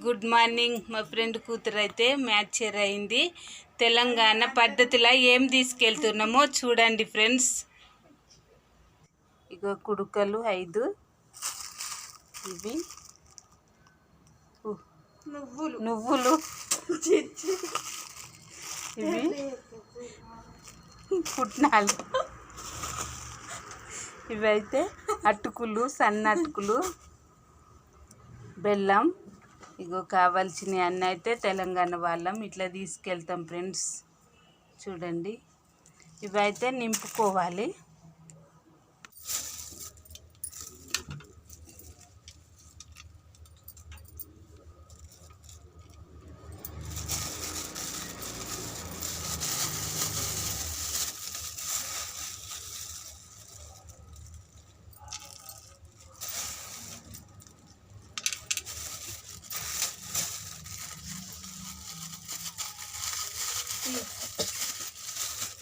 Good morning మా friend కూతురు అయితే మ్యాచర్ అయింది. తెలంగాణ పద్ధతిలో ఏం తీసుకెళ్తున్నామో చూడండి ఫ్రెండ్స్. ఇగో కుడుకలు ఐదు. ఇవి. నువ్వులు. నువ్వులు. ఇవి. పుట్నాలు. ఇవైతే అటుకులు సన్న అటుకులు బెల్లం. ఇగో కావాల్సినవి అన్నీ అయితే తెలంగాణ వాళ్ళం. ఇట్లా తీసుకెళ్తాం ఫ్రెండ్స్. చూడండి. ఇవైతే నింపుకోవాలి.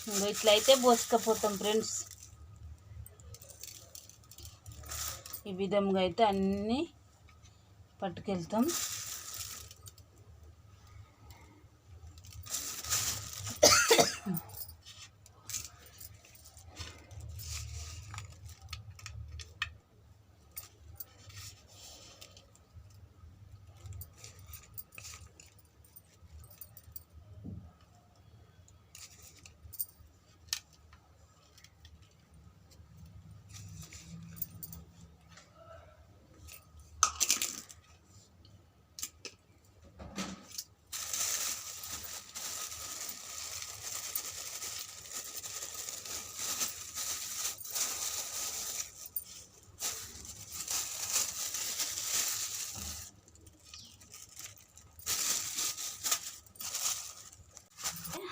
ఇట్లయితే ఇట్లా అయితే పోసుకపోతాం ఫ్రెండ్స్. ఈ విధంగా అయితే అన్నీ పట్టుకెళ్తాం.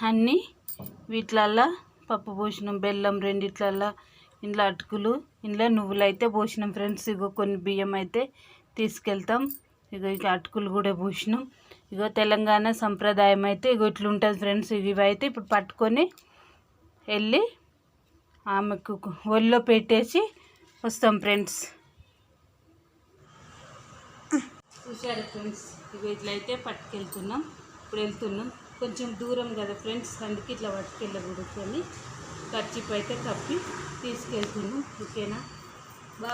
అన్నీ వీటిలల్లో పప్పు పోసినాం బెల్లం రెండిట్లల్లో ఇంట్లో అటుకులు ఇంట్లో నువ్వులు అయితే పోసినాం ఫ్రెండ్స్. ఇగో కొన్ని బియ్యం అయితే తీసుకెళ్తాం. ఇగో ఇక అటుకులు కూడా పోసినాం ఇగో తెలంగాణ సంప్రదాయం అయితే ఇగో ఇట్లా ఉంటుంది ఫ్రెండ్స్. ఇవి అయితే ఇప్పుడు పట్టుకొని వెళ్ళి ఆమెకు ఒళ్ళో పెట్టేసి వస్తాం ఫ్రెండ్స్. చూసారు ఫ్రెండ్స్? ఇవి ఇట్లయితే పట్టుకెళ్తున్నాం. ఇప్పుడు వెళ్తున్నాం. కొంచెం దూరం కదా ఫ్రెండ్స్ అందుకే ఇట్లా పట్టుకెళ్ళకూడదు అని ఖర్చు అయితే కప్పి తీసుకెళ్తున్నాం ఓకేనా? బా